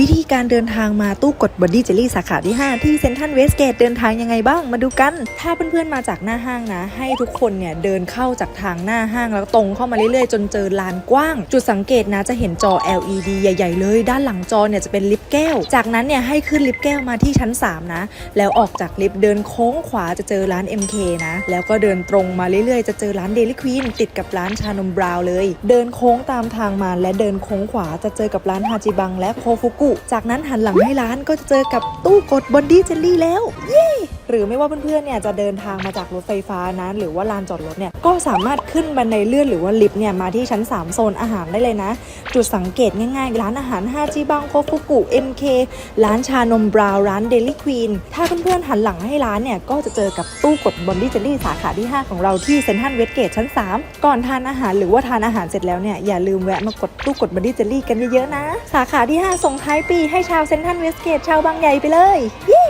วิธีการเดินทางมาตู้กดบอดี้เจลลี่สาขาที่ 5 ที่เซนทันเวสเกตเดินทางยังไงบ้างมาดูกัน ถ้าเพื่อนๆมาจากหน้าห้างนะ ให้ทุกคนเนี่ยเดินเข้าจากทางหน้าห้างแล้วตรงเข้ามาเรื่อยๆ จนเจอลานกว้าง จุดสังเกตนะจะเห็นจอ LED ใหญ่ ๆ เลย ด้านหลังจอเนี่ยจะเป็นลิฟต์แก้ว จากนั้นเนี่ยให้ขึ้นลิฟต์แก้วมาที่ชั้น 3 นะ แล้วออกจากลิฟต์เดินโค้งขวาจะเจอร้าน MK นะ แล้วก็เดินตรงมาเรื่อยๆ จะเจอร้าน Daily Queen ติดกับร้านชานมบราวน์เลย เดินโค้งตามทางมาและเดินโค้งขวาจะเจอกับร้านฮาจิบังและโคฟุกุจากนั้นหันหลังให้ร้านก็จะเจอกับตู้กดบอนดี้เจลลี่แล้ว เย้หรือไม่ว่าเพื่อนๆเนี่ยจะเดินทางมาจากรถไฟฟ้านะหรือว่าลานจอดรถเนี่ยก็สามารถขึ้นบันไดเลื่อนหรือว่าลิฟต์เนี่ยมาที่ชั้น 3 โซนอาหารได้เลยนะ จุดสังเกตง่ายๆ ร้านอาหารฮาจิบังโคฟุกุ MK ร้านชานมบราวน์ร้านเดลี่ควีนถ้าเพื่อนๆหันหลังให้ร้านเนี่ยก็จะเจอกับตู้กดบอนดี้เจลลี่สาขาที่ 5 ของเราที่เซนทันเวสเกตชั้น 3 ก่อนทานอาหารหรือว่าทานอาหารเสร็จแล้วเนี่ยอย่าลืมแวะมากดตู้กดบอนดี้เจลลี่กันเยอะๆนะ สาขาที่ 5 ส่งท้ายปีให้ชาวเซนทันเวสเกตชาวบางใหญ่ไปเลย เย้